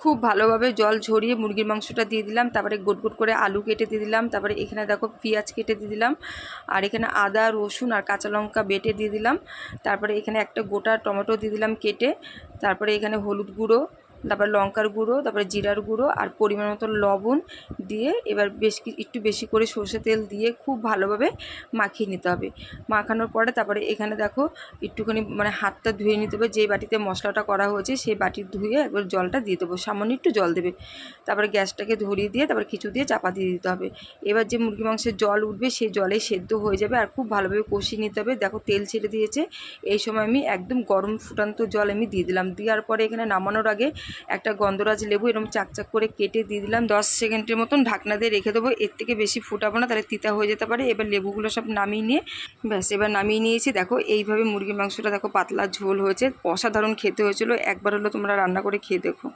খুব ভালোভাবে জল ঝরিয়ে মুরগির মাংসটা দিয়ে দিলাম, তারপরে গোট গোট করে আলু কেটে দিয়ে দিলাম, তারপরে এখানে দেখো পেঁয়াজ কেটে দিয়ে দিলাম, আর এখানে আদা, রসুন আর কাঁচা লঙ্কা বেটে দিয়ে দিলাম, তারপরে এখানে একটা গোটা টমেটো দিয়ে দিলাম কেটে, তারপরে এখানে হলুদ গুঁড়ো তারপর লঙ্কার গুঁড়ো, তারপরে জিরার গুঁড়ো আর পরিমাণ মতো লবণ দিয়ে এবার বেশ একটু বেশি করে সর্ষে তেল দিয়ে খুব ভালোভাবে মাখিয়ে নিতে হবে। মাখানোর পরে তারপরে এখানে দেখো একটুখানি মানে হাতটা ধুয়ে নিতে হবে। যে বাটিতে মশলাটা করা হয়েছে সেই বাটি ধুয়ে একবার জলটা দিয়ে দেবো। সামান্য একটু জল দেবে। তারপরে গ্যাসটাকে ধরিয়ে দিয়ে তারপর কিছু দিয়ে চাপা দিয়ে দিতে হবে। এবার যে মুরগি মাংসের জল উঠবে সেই জলে সেদ্ধ হয়ে যাবে আর খুব ভালোভাবে কষিয়ে নিতে হবে। দেখো তেল ছেড়ে দিয়েছে। এই সময় আমি একদম গরম ফুটান্ত জল আমি দিয়ে দিলাম। দেওয়ার পরে এখানে নামানোর আগে একটা গন্ধরাজ লেবু এরকম চাকচাক করে কেটে দিয়ে দিলাম। দশ সেকেন্ডের মতন ঢাকনা দিয়ে রেখে দেবো। এর থেকে বেশি ফুটাবো না, তাহলে তিতা হয়ে যেতে পারে। এবার লেবুগুলো সব নামিয়ে নিয়ে, ব্যাস, এবার নামিয়ে নিয়েছি। দেখো, এইভাবে মুরগির মাংসটা দেখো পাতলা ঝোল হয়েছে। অসাধারণ খেতে হয়েছিল। একবার হলো তোমরা রান্না করে খেয়ে দেখো।